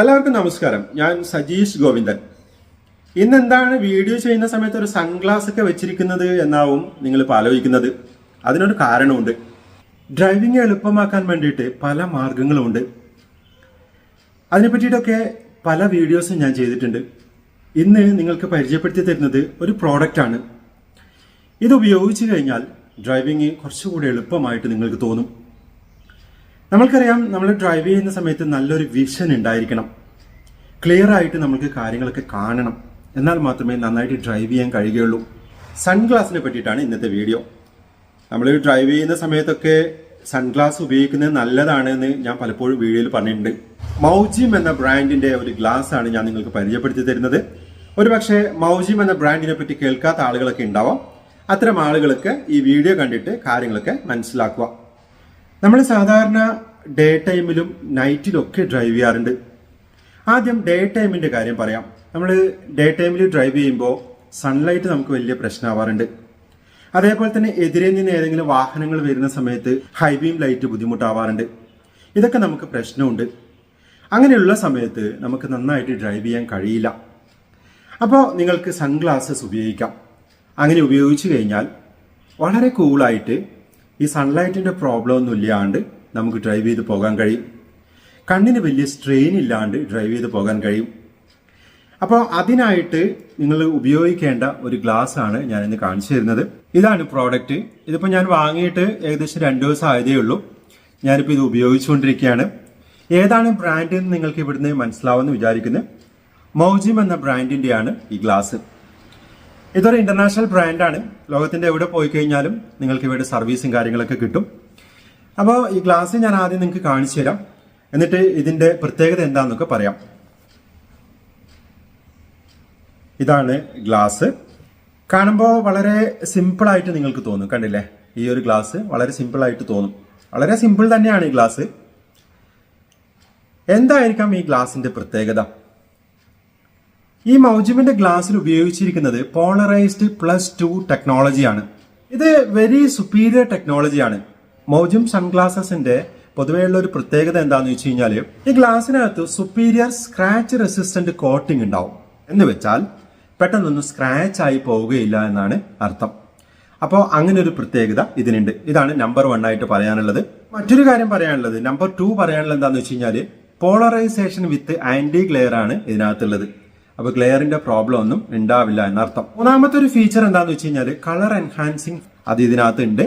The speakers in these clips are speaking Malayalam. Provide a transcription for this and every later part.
എല്ലാവർക്കും നമസ്കാരം. ഞാൻ സജീഷ് ഗോവിന്ദൻ. ഇന്ന് എന്താണ് വീഡിയോ ചെയ്യുന്ന സമയത്ത് ഒരു സൺഗ്ലാസ് ഒക്കെ വെച്ചിരിക്കുന്നത് എന്നാവും നിങ്ങൾ ഇപ്പോൾ ആലോചിക്കുന്നത്. അതിനൊരു കാരണമുണ്ട്. ഡ്രൈവിംഗ് എളുപ്പമാക്കാൻ വേണ്ടിയിട്ട് പല മാർഗങ്ങളുമുണ്ട് അതിനെ പറ്റിയിട്ടൊക്കെ പല വീഡിയോസും ഞാൻ ചെയ്തിട്ടുണ്ട്. ഇന്ന് നിങ്ങൾക്ക് പരിചയപ്പെടുത്തി തരുന്നത് ഒരു പ്രോഡക്റ്റ് ആണ് ഇത് ഉപയോഗിച്ച് കഴിഞ്ഞാൽ ഡ്രൈവിംഗ് കുറച്ചുകൂടി എളുപ്പമായിട്ട് നിങ്ങൾക്ക് തോന്നും. നമ്മൾക്കറിയാം നമ്മൾ ഡ്രൈവ് ചെയ്യുന്ന സമയത്ത് നല്ലൊരു വിഷൻ ഉണ്ടായിരിക്കണം. ക്ലിയർ ആയിട്ട് നമുക്ക് കാര്യങ്ങളൊക്കെ കാണണം. എന്നാൽ മാത്രമേ നന്നായിട്ട് ഡ്രൈവ് ചെയ്യാൻ കഴിയുകയുള്ളൂ. സൺഗ്ലാസിനെ പറ്റിയിട്ടാണ് ഇന്നത്തെ വീഡിയോ നമ്മൾ ഡ്രൈവ് ചെയ്യുന്ന സമയത്തൊക്കെ സൺഗ്ലാസ് ഉപയോഗിക്കുന്നത് നല്ലതാണ് എന്ന് ഞാൻ പലപ്പോഴും വീഡിയോയിൽ പറഞ്ഞിട്ടുണ്ട്. മൗജിം എന്ന ബ്രാൻഡിന്റെ ഒരു ഗ്ലാസ് ആണ് ഞാൻ നിങ്ങൾക്ക് പരിചയപ്പെടുത്തി തരുന്നത്. ഒരുപക്ഷെ മൗജിം എന്ന ബ്രാൻഡിനെ പറ്റി കേൾക്കാത്ത ആളുകളൊക്കെ ഉണ്ടാവാം. അത്തരം ആളുകൾക്ക് ഈ വീഡിയോ കണ്ടിട്ട് കാര്യങ്ങളൊക്കെ മനസ്സിലാക്കുക. നമ്മൾ സാധാരണ ഡേ ടൈമിലും നൈറ്റിലും ഒക്കെ ഡ്രൈവ് ചെയ്യാറുണ്ട്. ആദ്യം ഡേ ടൈമിന്റെ കാര്യം പറയാം. നമ്മൾ ഡേ ടൈമിൽ ഡ്രൈവ് ചെയ്യുമ്പോൾ സൺലൈറ്റ് നമുക്ക് വലിയ പ്രശ്നമാവാറുണ്ട് അതേപോലെ തന്നെ എതിരെ നിന്ന് ഏതെങ്കിലും വാഹനങ്ങൾ വരുന്ന സമയത്ത് ഹൈബീം ലൈറ്റ് ബുദ്ധിമുട്ടാവാറുണ്ട്. ഇതൊക്കെ നമുക്ക് പ്രശ്നമുണ്ട്. അങ്ങനെയുള്ള സമയത്ത് നമുക്ക് നന്നായിട്ട് ഡ്രൈവ് ചെയ്യാൻ കഴിയില്ല. അപ്പോൾ നിങ്ങൾക്ക് സൺഗ്ലാസസ് ഉപയോഗിക്കാം. അങ്ങനെ ഉപയോഗിച്ചു കഴിഞ്ഞാൽ വളരെ കൂളായിട്ട് ഈ സൺലൈറ്റിന്റെ പ്രോബ്ലം ഒന്നും ഇല്ലാണ്ട് നമുക്ക് ഡ്രൈവ് ചെയ്ത് പോകാൻ കഴിയും. കണ്ണിന് വലിയ സ്ട്രെയിൻ ഇല്ലാണ്ട് ഡ്രൈവ് ചെയ്ത് പോകാൻ കഴിയും. അപ്പോൾ അതിനായിട്ട് നിങ്ങൾ ഉപയോഗിക്കേണ്ട ഒരു ഗ്ലാസ് ആണ് ഞാൻ ഇന്ന് കാണിച്ചു തരുന്നത്. ഇതാണ് പ്രോഡക്റ്റ് ഇതിപ്പോൾ ഞാൻ വാങ്ങിയിട്ട് ഏകദേശം രണ്ട് ദിവസം ആയതേ ഉള്ളൂ. ഞാനിപ്പോൾ ഇത് ഉപയോഗിച്ചുകൊണ്ടിരിക്കുകയാണ്. ഏതാണ് ബ്രാൻഡ് എന്ന് നിങ്ങൾക്ക് ഇവിടുന്ന് മനസ്സിലാവുമെന്ന് വിചാരിക്കുന്നത് മൗജിം എന്ന ബ്രാൻഡിന്റെയാണ് ഈ ഗ്ലാസ് ഇതൊരു ഇന്റർനാഷണൽ ബ്രാൻഡാണ് ലോകത്തിന്റെ എവിടെ പോയി കഴിഞ്ഞാലും നിങ്ങൾക്ക് ഇവിടെ സർവീസും കാര്യങ്ങളൊക്കെ കിട്ടും. അപ്പോൾ ഈ ഗ്ലാസ് ഞാൻ ആദ്യം നിങ്ങൾക്ക് കാണിച്ചു തരാം. എന്നിട്ട് ഇതിന്റെ പ്രത്യേകത എന്താണെന്നൊക്കെ പറയാം. ഇതാണ് ഗ്ലാസ് കാണുമ്പോൾ വളരെ സിമ്പിൾ ആയിട്ട് നിങ്ങൾക്ക് തോന്നും. കണ്ടില്ലേ? ഈ ഒരു ഗ്ലാസ് വളരെ സിമ്പിൾ ആയിട്ട് തോന്നും. വളരെ സിമ്പിൾ തന്നെയാണ് ഈ ഗ്ലാസ് എന്തായിരിക്കാം ഈ ഗ്ലാസിന്റെ പ്രത്യേകത? ഈ മൗജിമിന്റെ ഗ്ലാസ്സിൽ ഉപയോഗിച്ചിരിക്കുന്നത് പോളറൈസ്ഡ് പ്ലസ് ടു ടെക്നോളജിയാണ്. ഇത് വെരി സുപ്പീരിയർ ടെക്നോളജിയാണ്. മൗജിം സൺഗ്ലാസസിന്റെ പൊതുവെയുള്ള ഒരു പ്രത്യേകത എന്താണെന്ന് വെച്ച് കഴിഞ്ഞാൽ ഈ ഗ്ലാസ്സിനകത്ത് സുപ്പീരിയർ സ്ക്രാച്ച് റെസിസ്റ്റന്റ് കോട്ടിംഗ് ഉണ്ടാവും. എന്ന് വെച്ചാൽ പെട്ടെന്നൊന്നും സ്ക്രാച്ച് ആയി പോവുകയില്ല എന്നാണ് അർത്ഥം. അപ്പോൾ അങ്ങനെ ഒരു പ്രത്യേകത ഇതിനുണ്ട്. ഇതാണ് നമ്പർ വൺ ആയിട്ട് പറയാനുള്ളത്. മറ്റൊരു കാര്യം പറയാനുള്ളത് നമ്പർ ടു പറയാനുള്ളത് എന്താണെന്ന് വെച്ച് കഴിഞ്ഞാൽ പോളറൈസേഷൻ വിത്ത് ആന്റി ഗ്ലെയർ ആണ് ഇതിനകത്തുള്ളത്. അപ്പൊ ഗ്ലെയറിന്റെ പ്രോബ്ലം ഒന്നും ഉണ്ടാവില്ല എന്നർത്ഥം. മൂന്നാമത്തെ ഒരു ഫീച്ചർ എന്താണെന്ന് വെച്ച് കളർ എൻഹാൻസിങ് അത് ഇതിനകത്ത് ഉണ്ട്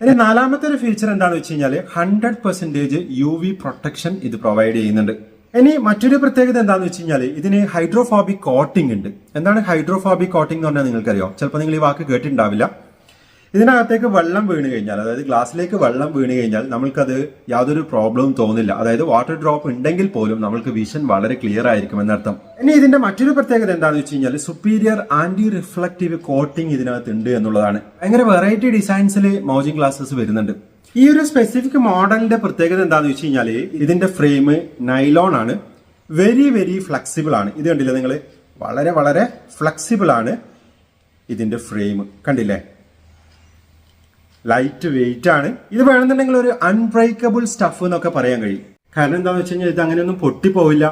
ഇനി നാലാമത്തെ ഒരു ഫീച്ചർ എന്താണെന്ന് വെച്ച് കഴിഞ്ഞാൽ hundred percentage U V protection ഇത് പ്രൊവൈഡ് ചെയ്യുന്നുണ്ട്. ഇനി മറ്റൊരു പ്രത്യേകത എന്താണെന്ന് വെച്ച് കഴിഞ്ഞാൽ ഇതിന് ഹൈഡ്രോഫോബിക് കോട്ടിംഗ് ഉണ്ട് എന്താണ് ഹൈഡ്രോഫോബിക് കോട്ടിംഗ് എന്ന് പറഞ്ഞാൽ നിങ്ങൾക്കറിയോ? ചിലപ്പോൾ നിങ്ങൾ ഈ വാക്ക് കേട്ടിട്ടുണ്ടാവില്ല. ഇതിനകത്തേക്ക് വെള്ളം വീണ് കഴിഞ്ഞാൽ അതായത് ഗ്ലാസ്സിലേക്ക് വെള്ളം വീണ് കഴിഞ്ഞാൽ നമ്മൾക്കത് യാതൊരു പ്രോബ്ലവും തോന്നില്ല. അതായത് വാട്ടർ ഡ്രോപ്പ് ഉണ്ടെങ്കിൽ പോലും നമ്മൾക്ക് വിഷൻ വളരെ ക്ലിയർ ആയിരിക്കും എന്നർത്ഥം. ഇനി ഇതിന്റെ മറ്റൊരു പ്രത്യേകത എന്താണെന്ന് വെച്ച് കഴിഞ്ഞാൽ സുപ്പീരിയർ ആന്റി റിഫ്ലക്റ്റീവ് കോട്ടിംഗ് ഇതിനകത്ത് ഉണ്ട് എന്നുള്ളതാണ്. ഭയങ്കര വെറൈറ്റി ഡിസൈൻസിൽ മൗജിങ് ഗ്ലാസസ് വരുന്നുണ്ട്. ഈ ഒരു സ്പെസിഫിക് മോഡലിന്റെ പ്രത്യേകത എന്താണെന്ന് വെച്ച് കഴിഞ്ഞാൽ ഇതിന്റെ ഫ്രെയിം നൈലോൺ ആണ്. വെരി വെരി ഫ്ലെക്സിബിൾ ആണ്. ഇത് കണ്ടില്ലേ നിങ്ങൾ വളരെ വളരെ ഫ്ലെക്സിബിൾ ആണ് ഇതിന്റെ ഫ്രെയിം കണ്ടില്ലേ? ലൈറ്റ് വെയിറ്റ് ആണ്. ഇത് വേണമെന്നുണ്ടെങ്കിൽ ഒരു അൺബ്രേക്കബിൾ സ്റ്റഫ് എന്നൊക്കെ പറയാൻ കഴിയും. കാരണം എന്താണെന്ന് വെച്ച് കഴിഞ്ഞാൽ ഇത് അങ്ങനെയൊന്നും പൊട്ടിപ്പോവില്ല.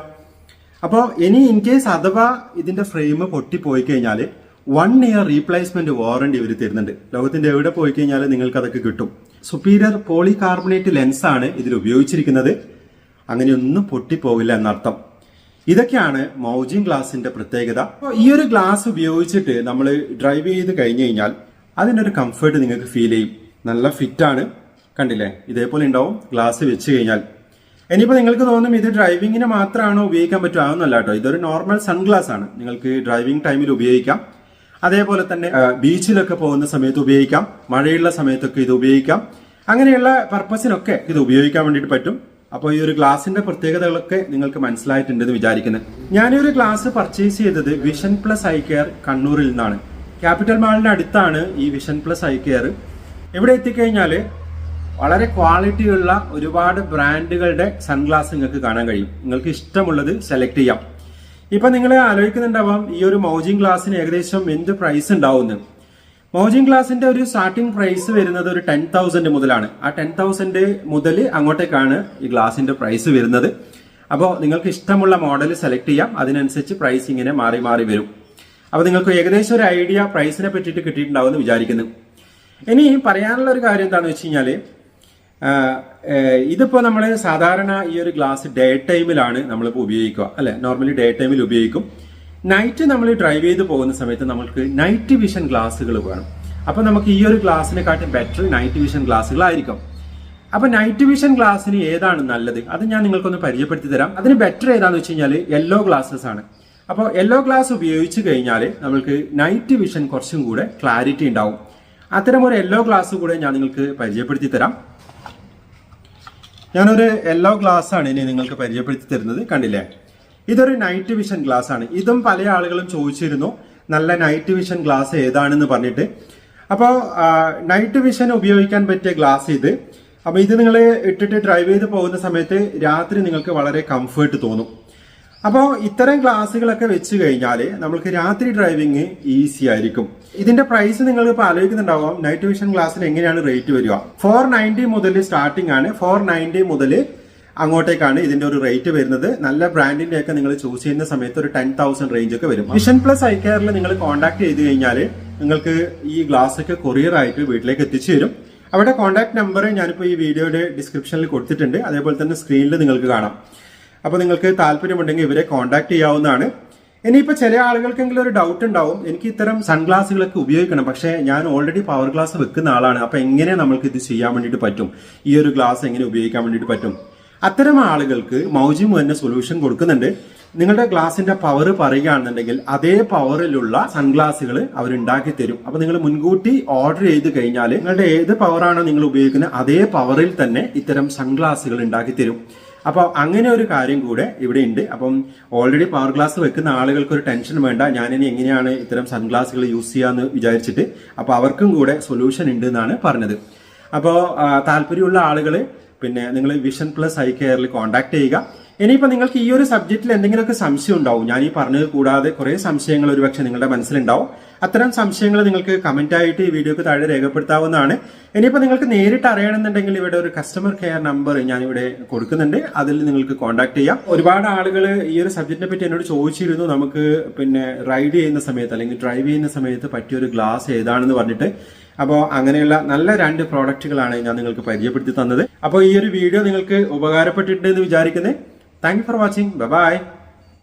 അപ്പോൾ ഇനി ഇൻ കേസ് അഥവാ ഇതിന്റെ ഫ്രെയിം പൊട്ടിപ്പോയി കഴിഞ്ഞാൽ വൺ ഇയർ റീപ്ലേസ്മെന്റ് വാറണ്ടി ഇവർ തരുന്നുണ്ട്. ലോകത്തിന്റെ എവിടെ പോയി കഴിഞ്ഞാൽ നിങ്ങൾക്ക് അതൊക്കെ കിട്ടും. സുപ്പീരിയർ പോളികാർബണേറ്റ് ലെൻസ് ആണ് ഇതിൽ ഉപയോഗിച്ചിരിക്കുന്നത്. അങ്ങനെയൊന്നും പൊട്ടിപ്പോവില്ല എന്നർത്ഥം. ഇതൊക്കെയാണ് മൗജിങ് ഗ്ലാസിന്റെ പ്രത്യേകത. അപ്പോൾ ഈ ഒരു ഗ്ലാസ് ഉപയോഗിച്ചിട്ട് നമ്മൾ ഡ്രൈവ് ചെയ്ത് കഴിഞ്ഞു കഴിഞ്ഞാൽ അതിന്റെ ഒരു കംഫർട്ട് നിങ്ങൾക്ക് ഫീൽ ചെയ്യും. നല്ല ഫിറ്റ് ആണ്. കണ്ടില്ലേ? ഇതേപോലെ ഉണ്ടാവും. ഗ്ലാസ് വെച്ച് കഴിഞ്ഞാൽ. ഇനിയിപ്പോൾ നിങ്ങൾക്ക് തോന്നും ഇത് ഡ്രൈവിങ്ങിന് മാത്രമാണോ ഉപയോഗിക്കാൻ പറ്റുക? അതൊന്നല്ല കേട്ടോ. ഇതൊരു നോർമൽ സൺഗ്ലാസ് ആണ്. നിങ്ങൾക്ക് ഡ്രൈവിംഗ് ടൈമിൽ ഉപയോഗിക്കാം. അതേപോലെ തന്നെ ബീച്ചിലൊക്കെ പോകുന്ന സമയത്ത് ഉപയോഗിക്കാം. മഴയുള്ള സമയത്തൊക്കെ ഇത് ഉപയോഗിക്കാം. അങ്ങനെയുള്ള പർപ്പസിനൊക്കെ ഇത് ഉപയോഗിക്കാൻ വേണ്ടിയിട്ട് പറ്റും. അപ്പോൾ ഈ ഒരു ഗ്ലാസിന്റെ പ്രത്യേകതകളൊക്കെ നിങ്ങൾക്ക് മനസ്സിലായിട്ടുണ്ടെന്ന് വിചാരിക്കുന്നത് ഒരു ഗ്ലാസ് പർച്ചേസ് ചെയ്തത് വിഷൻ പ്ലസ് ഐ കെയർ കണ്ണൂരിൽ നിന്നാണ്. ക്യാപിറ്റൽ മാളിന്റെ അടുത്താണ് ഈ വിഷൻ പ്ലസ് ഐ കെയർ ഇവിടെ എത്തിക്കഴിഞ്ഞാൽ വളരെ ക്വാളിറ്റിയുള്ള ഒരുപാട് ബ്രാൻഡുകളുടെ സൺഗ്ലാസ് നിങ്ങൾക്ക് കാണാൻ കഴിയും. നിങ്ങൾക്ക് ഇഷ്ടമുള്ളത് സെലക്ട് ചെയ്യാം. ഇപ്പൊ നിങ്ങൾ ആലോചിക്കുന്നുണ്ടാവാം ഈ ഒരു മൗജിങ് ഗ്ലാസ്സിന് ഏകദേശം എന്ത് പ്രൈസ് ഉണ്ടാവുമെന്ന്. മൗജിങ് ഗ്ലാസിന്റെ ഒരു സ്റ്റാർട്ടിംഗ് പ്രൈസ് വരുന്നത് ഒരു ടെൻ തൗസൻഡ് മുതലാണ്. ആ ടെൻ തൗസൻഡ് മുതൽ അങ്ങോട്ടേക്കാണ് ഈ ഗ്ലാസിന്റെ പ്രൈസ് വരുന്നത്. അപ്പോൾ നിങ്ങൾക്ക് ഇഷ്ടമുള്ള മോഡൽ സെലക്ട് ചെയ്യാം. അതിനനുസരിച്ച് പ്രൈസ് ഇങ്ങനെ മാറി മാറി വരും. അപ്പോൾ നിങ്ങൾക്ക് ഏകദേശം ഒരു ഐഡിയ പ്രൈസിനെ പറ്റിയിട്ട് കിട്ടിയിട്ടുണ്ടാവും എന്ന് വിചാരിക്കുന്നു. ഇനി പറയാനുള്ള ഒരു കാര്യം എന്താണെന്ന് വെച്ച് കഴിഞ്ഞാൽ ഇതിപ്പോൾ നമ്മൾ സാധാരണ ഈ ഒരു ഗ്ലാസ് ഡേ ടൈമിലാണ് നമ്മളിപ്പോൾ ഉപയോഗിക്കുക അല്ലെ? നോർമലി ഡേ ടൈമിൽ ഉപയോഗിക്കും. നൈറ്റ് നമ്മൾ ഡ്രൈവ് ചെയ്ത് പോകുന്ന സമയത്ത് നമ്മൾക്ക് നൈറ്റ് വിഷൻ ഗ്ലാസ്സുകൾ വേണം. അപ്പോൾ നമുക്ക് ഈ ഒരു ഗ്ലാസ്സിനെക്കാട്ടും ബെറ്റർ നൈറ്റ് വിഷൻ ഗ്ലാസ്സുകളായിരിക്കും. അപ്പൊ നൈറ്റ് വിഷൻ ഗ്ലാസ്സിന് ഏതാണ് നല്ലത്? അത് ഞാൻ നിങ്ങൾക്കൊന്ന് പരിചയപ്പെടുത്തി തരാം. അതിന് ബെറ്റർ ഏതാന്ന് വെച്ച് കഴിഞ്ഞാൽ യെല്ലോ ഗ്ലാസ്സസ് ആണ്. അപ്പോൾ യെല്ലോ ഗ്ലാസ് ഉപയോഗിച്ച് കഴിഞ്ഞാൽ നമ്മൾക്ക് നൈറ്റ് വിഷൻ കുറച്ചും കൂടെ ക്ലാരിറ്റി ഉണ്ടാവും. അത്തരം ഒരു യെല്ലോ ഗ്ലാസ് കൂടെ ഞാൻ നിങ്ങൾക്ക് പരിചയപ്പെടുത്തി തരാം. ഞാനൊരു യെല്ലോ ഗ്ലാസ് ആണ് ഇനി നിങ്ങൾക്ക് പരിചയപ്പെടുത്തി തരുന്നത് കണ്ടില്ലേ? ഇതൊരു നൈറ്റ് വിഷൻ ഗ്ലാസ് ആണ്. ഇതും പല ആളുകളും ചോദിച്ചിരുന്നു നല്ല നൈറ്റ് വിഷൻ ഗ്ലാസ് ഏതാണെന്ന് പറഞ്ഞിട്ട്. അപ്പോൾ നൈറ്റ് വിഷൻ ഉപയോഗിക്കാൻ പറ്റിയ ഗ്ലാസ് ഇത്. അപ്പോൾ ഇത് നിങ്ങൾ ഇട്ടിട്ട് ഡ്രൈവ് ചെയ്ത് പോകുന്ന സമയത്ത് രാത്രി നിങ്ങൾക്ക് വളരെ കംഫേർട്ട് തോന്നും. അപ്പോൾ ഇത്തരം ക്ലാസ്സുകളൊക്കെ വെച്ച് കഴിഞ്ഞാൽ നമ്മൾക്ക് രാത്രി ഡ്രൈവിംഗ് ഈസി ആയിരിക്കും. ഇതിന്റെ പ്രൈസ് നിങ്ങൾ ഇപ്പോൾ ആലോചിക്കുന്നുണ്ടാവാം നൈറ്റ് വിഷൻ ക്ലാസ്സിന് എങ്ങനെയാണ് റേറ്റ് വരിക? ഫോർ നയന്റി മുതൽ സ്റ്റാർട്ടിംഗ് ആണ്. ഫോർ നയന്റി മുതൽ അങ്ങോട്ടേക്കാണ് ഇതിന്റെ ഒരു റേറ്റ് വരുന്നത്. നല്ല ബ്രാൻഡിന്റെ ഒക്കെ നിങ്ങൾ ചൂസ് ചെയ്യുന്ന സമയത്ത് ഒരു ടെൻ തൗസൻഡ് റേഞ്ച് ഒക്കെ വരും. വിഷൻ പ്ലസ് ഐ കെയറിൽ നിങ്ങൾ കോൺടാക്ട് ചെയ്ത് കഴിഞ്ഞാൽ നിങ്ങൾക്ക് ഈ ഗ്ലാസ് ഒക്കെ കൊറിയർ ആയിട്ട് വീട്ടിലേക്ക് എത്തിച്ചു തരും. അവിടെ കോൺടാക്ട് നമ്പർ ഞാനിപ്പോൾ ഈ വീഡിയോയുടെ ഡിസ്ക്രിപ്ഷനിൽ കൊടുത്തിട്ടുണ്ട്. അതേപോലെ തന്നെ സ്ക്രീനിൽ നിങ്ങൾക്ക് കാണാം. അപ്പോൾ നിങ്ങൾക്ക് താല്പര്യമുണ്ടെങ്കിൽ ഇവരെ കോൺടാക്ട് ചെയ്യാവുന്നതാണ്. ഇനിയിപ്പോൾ ചില ആളുകൾക്കെങ്കിലും ഒരു ഡൗട്ട് ഉണ്ടാവും. എനിക്ക് ഇത്തരം സൺഗ്ലാസുകളൊക്കെ ഉപയോഗിക്കണം. പക്ഷേ ഞാൻ ഓൾറെഡി പവർ ഗ്ലാസ് വെക്കുന്ന ആളാണ്. അപ്പോൾ എങ്ങനെ നമ്മൾക്ക് ഇത് ചെയ്യാൻ വേണ്ടിയിട്ട് പറ്റും? ഈ ഒരു ഗ്ലാസ് എങ്ങനെ ഉപയോഗിക്കാൻ വേണ്ടിയിട്ട് പറ്റും? അത്തരം ആളുകൾക്ക് മൗജിം തന്നെ സൊല്യൂഷൻ കൊടുക്കുന്നുണ്ട്. നിങ്ങളുടെ ഗ്ലാസിന്റെ പവർ പറയുകയാണെന്നുണ്ടെങ്കിൽ അതേ പവറിലുള്ള സൺഗ്ലാസുകൾ അവർ ഉണ്ടാക്കി തരും. അപ്പൊ നിങ്ങൾ മുൻകൂട്ടി ഓർഡർ ചെയ്ത് കഴിഞ്ഞാൽ നിങ്ങളുടെ ഏത് പവറാണോ നിങ്ങൾ ഉപയോഗിക്കുന്നത് അതേ പവറിൽ തന്നെ ഇത്തരം സൺഗ്ലാസുകൾ ഉണ്ടാക്കി തരും. അപ്പോൾ അങ്ങനെ ഒരു കാര്യം കൂടെ ഇവിടെ ഉണ്ട്. അപ്പം ഓൾറെഡി പവർ ഗ്ലാസ് വെക്കുന്ന ആളുകൾക്ക് ഒരു ടെൻഷൻ വേണ്ട. ഞാനിനി എങ്ങനെയാണ് ഇത്തരം സൺഗ്ലാസുകൾ യൂസ് ചെയ്യാന്ന് വിചാരിച്ചിട്ട്. അപ്പോൾ അവർക്കും കൂടെ സൊല്യൂഷൻ ഉണ്ട് എന്നാണ് പറഞ്ഞത്. അപ്പോൾ താല്പര്യമുള്ള ആളുകൾ പിന്നെ നിങ്ങൾ വിഷൻ പ്ലസ് ഐ കെയറിൽ കോൺടാക്ട് ചെയ്യുക. ഇനിയിപ്പോൾ നിങ്ങൾക്ക് ഈ ഒരു സബ്ജക്റ്റിൽ എന്തെങ്കിലുമൊക്കെ സംശയം ഉണ്ടാവും. ഞാൻ ഈ പറഞ്ഞത് കൂടാതെ കുറേ സംശയങ്ങൾ ഒരുപക്ഷെ നിങ്ങളുടെ മനസ്സിലുണ്ടാവും. അത്തരം സംശയങ്ങൾ നിങ്ങൾക്ക് കമന്റ് ആയിട്ട് ഈ വീഡിയോക്ക് താഴെ രേഖപ്പെടുത്താവുന്നതാണ്. ഇനിയിപ്പോൾ നിങ്ങൾക്ക് നേരിട്ട് അറിയണമെന്നുണ്ടെങ്കിൽ ഇവിടെ ഒരു കസ്റ്റമർ കെയർ നമ്പർ ഞാൻ ഇവിടെ കൊടുക്കുന്നുണ്ട്. അതിൽ നിങ്ങൾക്ക് കോൺടാക്ട് ചെയ്യാം. ഒരുപാട് ആളുകൾ ഈ ഒരു സബ്ജക്റ്റിനെ പറ്റി എന്നോട് ചോദിച്ചിരുന്നു. നമുക്ക് പിന്നെ റൈഡ് ചെയ്യുന്ന സമയത്ത് അല്ലെങ്കിൽ ഡ്രൈവ് ചെയ്യുന്ന സമയത്ത് പറ്റിയ ഒരു ഗ്ലാസ് ഏതാണെന്ന് പറഞ്ഞിട്ട്. അപ്പോൾ അങ്ങനെയുള്ള നല്ല രണ്ട് പ്രോഡക്റ്റുകളാണ് ഞാൻ നിങ്ങൾക്ക് പരിചയപ്പെടുത്തി തന്നത്. അപ്പോൾ ഈ ഒരു വീഡിയോ നിങ്ങൾക്ക് ഉപകാരപ്പെട്ടിട്ടുണ്ടെന്ന് വിചാരിക്കുന്നത് താങ്ക് ഫോർ വാച്ചിങ് ബൈ